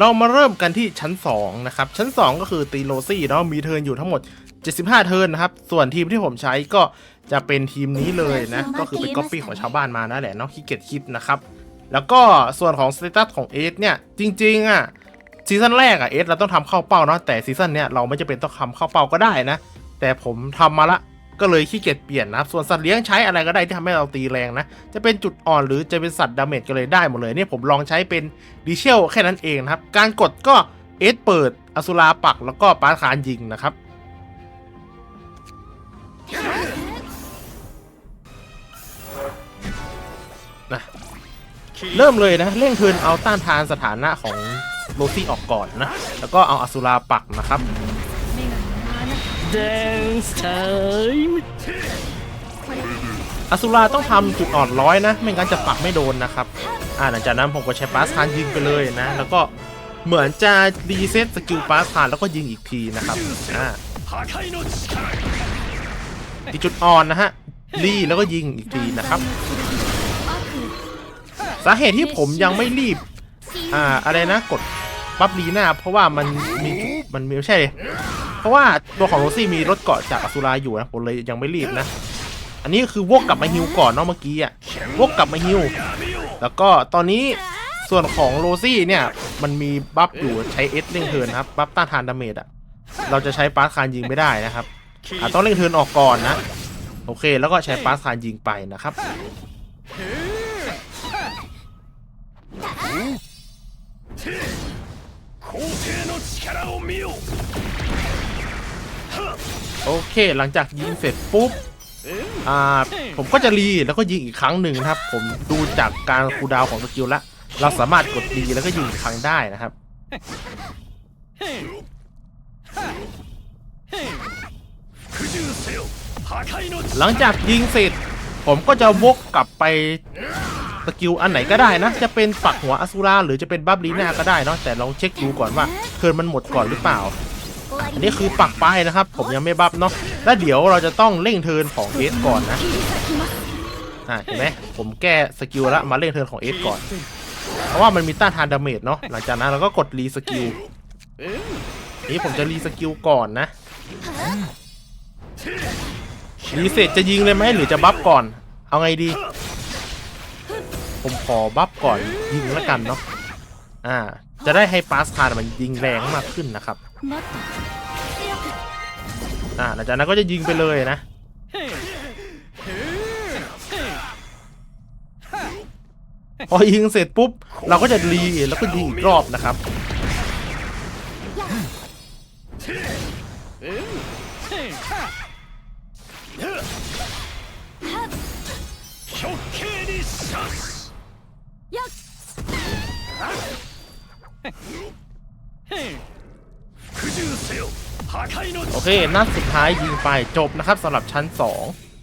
เรามาเริ่มกันที่ชั้น 2 นะครับ ชั้น 2 ก็คือตีโรซี่เนาะมีเทิร์นอยู่ทั้งหมด 75 เทิร์นนะครับ ส่วนทีมที่ผมใช้ก็จะเป็นทีมนี้เลยนะ ก็คือเป็นก๊อปปี้ของชาวบ้านมานั่นแหละเนาะขี้เกียจคิดนะครับ แล้วก็ส่วนของสเตตัสของเอสเนี่ย จริง ๆ อะซีซั่นแรกอะเอสเราต้องทำเข้าเป้าเนาะแต่ซีซั่นเนี้ยเราไม่จำเป็นต้องทำเข้าเป้าก็ได้นะ แต่ผมทำมาละ ก็เลยขี้เกียจเปลี่ยนนะครับส่วนสัตว์เลี้ยงใช้อะไรก็ได้ที่ทำให้เราตีแรงนะ จะเป็นจุดอ่อนหรือจะเป็นสัตว์ดาเมจก็เลยได้หมดเลยเนี่ยผมลองใช้เป็นดีเชลแค่นั้นเองนะครับ การกดก็เอสเปิด อสุราปักแล้วก็ปาร์คานยิงนะครับนะเริ่มเลยนะเร่งเทินเอาต้านทานสถานะของโรซี่ออกก่อนนะ แล้วก็เอาอสุราปักนะครับ dance time อสุราต้องทำจุดอ่อนร้อยนะ ไม่งั้นจะปักไม่โดนนะครับ อ่าหลังจากนั้นผมก็ใช้ปาสทานยิงไปเลยนะ แล้วก็เหมือนจะรีเซ็ตสกิลปาสทานแล้วก็ยิงอีกทีนะครับอ่าอีกจุดอ่อนนะฮะรีแล้วก็ยิงอีกทีนะครับ สาเหตุที่ผมยังไม่รีบ อ่าอะไรนะกดปั๊บรีหน้า เพราะว่ามันมีมันมีไม่ใช่ ราะว่าตัวของโรซี่มีรถเกาะจากอสุราอยู่นะผมเลยยังไม่รีบนะ อันนี้คือวกกลับมาฮิวก่อนเนาะเมื่อกี้อะวกกลับมาฮิว แล้วก็ตอนนี้ส่วนของโรซี่เนี่ย มันมีบัฟอยู่ใช้เอสเร่งเทิร์นครับบัฟต้านทานดาเมจอะเราจะใช้ปาร์คคานยิงไม่ได้นะครับอ่ะต้องเร่งเทิร์นออกก่อนนะ โอเค แล้วก็ใช้ปาร์คคานยิงไปนะครับ 皇帝の力を見よ โอเค หลังจากยิงเสร็จปุ๊บอ่าผมก็จะรีแล้วก็ยิงอีกครั้งหนึ่งนะครับ ผมดูจากการคูดาวของสกิลละเราสามารถกดรีแล้วก็ยิงอีกครั้งได้นะครับหลังจากยิงเสร็จ ผมก็จะวกกลับไปสกิลอันไหนก็ได้นะ จะเป็นปักหัวอสุราหรือจะเป็นบับลีน่าก็ได้นะแต่ลองเช็คดูก่อนว่าเทิร์นมันหมดก่อนหรือเปล่า อันนี้คือปักไปนะครับ ผมยังไม่บัฟเนาะแล้วเดี๋ยวเราจะต้องเร่งเทินของเอสก่อนนะอ่าเห็นไหมผมแก้สกิลแล้วมาเร่งเทินของเอสก่อน เพราะว่ามันมีต้านทานดาเมจเนาะหลังจากนั้นเราก็กดรีสกิลนี้ผมจะรีสกิลก่อนนะรีเสร็จจะยิงเลยไหมหรือจะบัฟก่อน เอาไงดี ผมขอบัฟก่อนยิงแล้วกันเนาะอ่า จะได้ให้ปาสคาร์มันยิงแรงมากขึ้นนะครับ อ่าหลังจากนั้นก็จะยิงไปเลยนะพอยิงเสร็จปุ๊บ เราก็จะรีแล้วก็ยิงอีกรอบนะครับ極刑 โอเคนัดสุดท้ายยิงไปจบนะครับสำหรับชั้น 2